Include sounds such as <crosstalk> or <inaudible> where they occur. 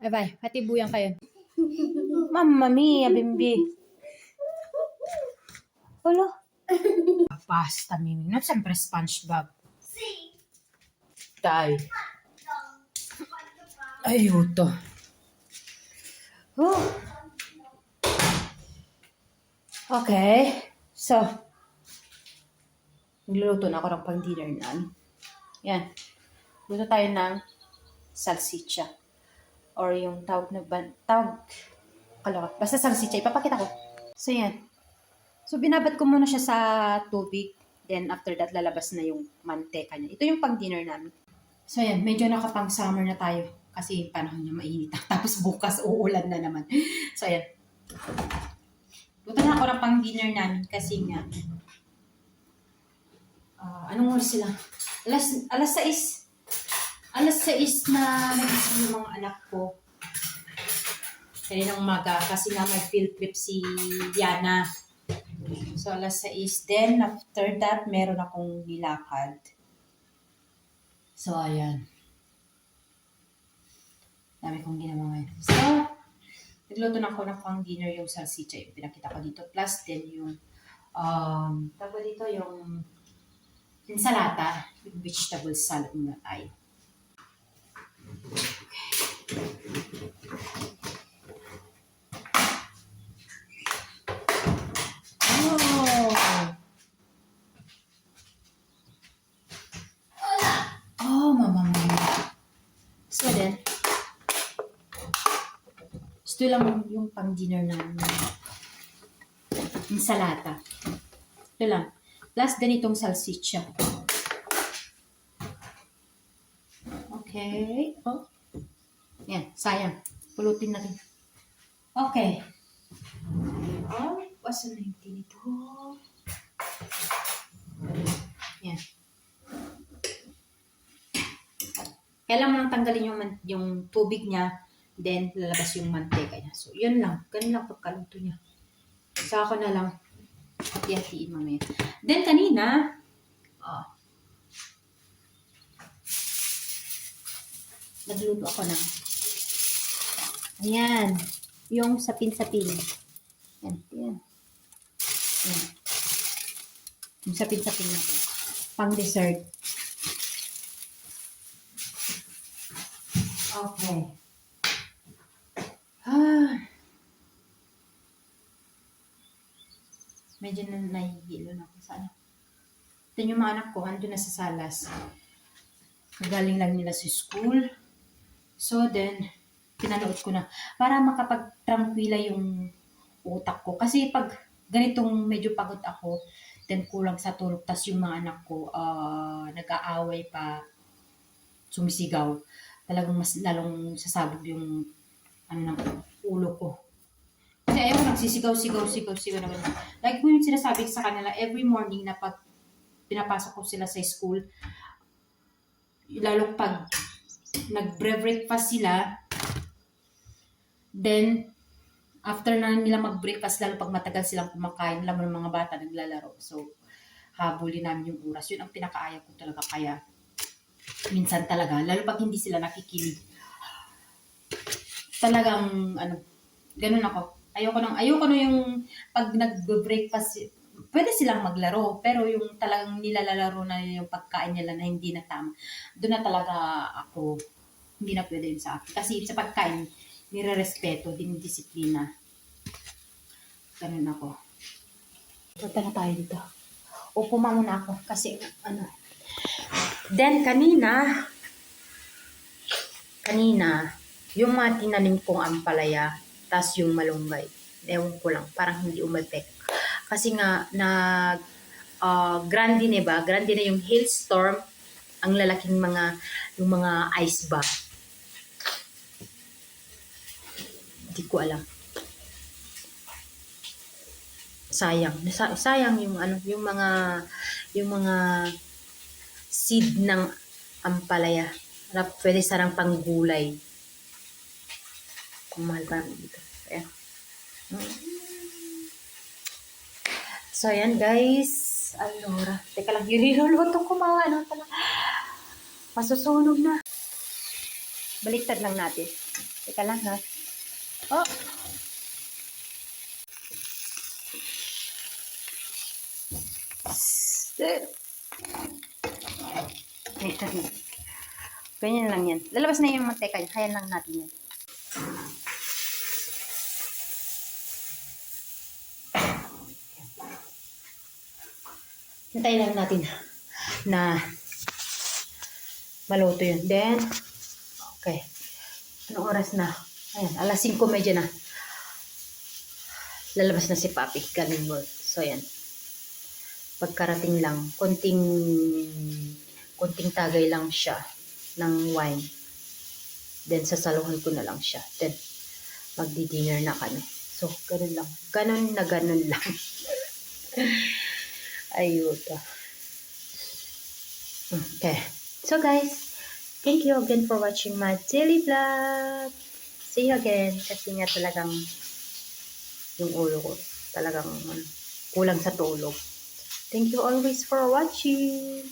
Ay, bye. Hatibuyan kayo. Mamma mia, bimbi. Ulo. Pasta, Mimi. Not sempre SpongeBob. Dai. Aiuto. Oh. Okay. So, nagluluto na ako ng pang-dinner namin. Yan. Luto tayo ng salsicha. Or yung tawag na ban... Tawag... Kalawa. Basta salsicha. Ipapakita ko. So, yan. So, binabat ko muna siya sa tubig. Then, after that, lalabas na yung manteka niya. Ito yung pang-dinner namin. So, yan. Medyo nakapang-summer na tayo. Kasi panahon niya mainit. <laughs> Tapos bukas, uulan na naman. So, yan. Luto na ng pang-dinner namin kasi nga, ah anong oras sila? Alas, alas 6. Alas 6 na nagising yung mga anak ko. Kaninang umaga kasi nga may field trip si Yana. So, alas 6. Then, after that, meron akong nilakad. So, ayan. Dami kong ginawa ngayon. So, nagluto na ako ng pang dinner yung salsicha yung pinakita ko dito. Plus, then yung, um, tawag dito yung insalata, yung vegetable salad na tayo. Oh! Oh, ito lang yung pang-dinner namin. Insalata. Ito lang. Plus, ganitong salsicha. Okay. Oh. Yan, sayang. Pulutin natin. Okay. Oh, wasan na yung tinito. Yan. Kailangan mo nang tanggalin yung, yung tubig niya, then lalabas yung mantika niya. So, yun lang. Ganun lang pagkaluto niya. Sa ako na lang, hati-hatiin mamaya. Then, kanina, oh, nagluto ako ng, ayan, yung sapin-sapin. Yan, yan. Yan. Yung sapin-sapin natin. Pang dessert. Okay. Ah. Medyo na nahihilo na ako sa ano. Ito yung mga anak ko, ando na sa salas. Galing lang nila sa school. So then, pinanood ko na. Para makapag-tranquila yung utak ko. Kasi pag ganitong medyo pagod ako, then kulang sa tulog, tas yung mga anak ko, ah, nag-aaway pa, sumisigaw, talagang mas lalong sasabog yung ano ng ulo ko. Kasi ayaw nagsisigaw, sigaw, sigaw, sigaw naman. Like ko yung sinasabi sa kanila, every morning na pag pinapasok ko sila sa school, lalo pag nag-breakfast sila, then, after na nila mag-breakfast, lalo pag matagal silang kumakain, alam mo ng mga bata naglalaro. So, habulin namin yung oras. Yun ang pinakaayaw ko talaga. Kaya, minsan talaga, lalo pag hindi sila nakikinig, talagang, ano, ganun ako. Ayoko nang, ayoko na yung pag nag-breakfast, pwede silang maglaro, pero yung talagang nilalalaro na yung pagkain nila na hindi na tama, doon na talaga ako, hindi na pwede yun sa akin. Kasi sa pagkain, nire-respeto, dinidisiplina. Ganun ako. Punta na tayo dito. Upo muna ako kasi ano. Then kanina, kanina, yung mga tinanim kong ampalaya, tas yung malunggay. Ewan ko lang, parang hindi umepek. Kasi nga, nag, uh, grande na ba? Grande na yung hailstorm, ang lalaking mga, yung mga ice ba. Hindi ko alam. Sayang. Sa- Sayang yung ano, yung mga, yung mga seed ng ampalaya. Na pwede sarang panggulay. Kung mahal pa dito. Ayan. So, ayan guys. Alora. Teka lang, yung niluluto ko mga ano pala. Masusunog na. Baliktad lang natin. Teka lang ha. Oh! Ganyan lang yan. Lalabas na yung mantika. Kaya lang natin yan. Hintayin lang natin na maluto yun. Then, okay. Anong oras na? Ayan, alas 5 medyo na. Lalabas na si Papi galing work. So, ayan. Pagkarating lang, konting konting tagay lang siya ng wine. Then, sasaluhan ko na lang siya. Then, magdi-dinner na kami. So, ganun lang. Ganun na ganun lang. <laughs> Ayuda. Okay. So, guys, thank you again for watching my daily vlog. See you again. Kasi nga talagang yung ulo ko talagang um, kulang sa tulog. Thank you always for watching.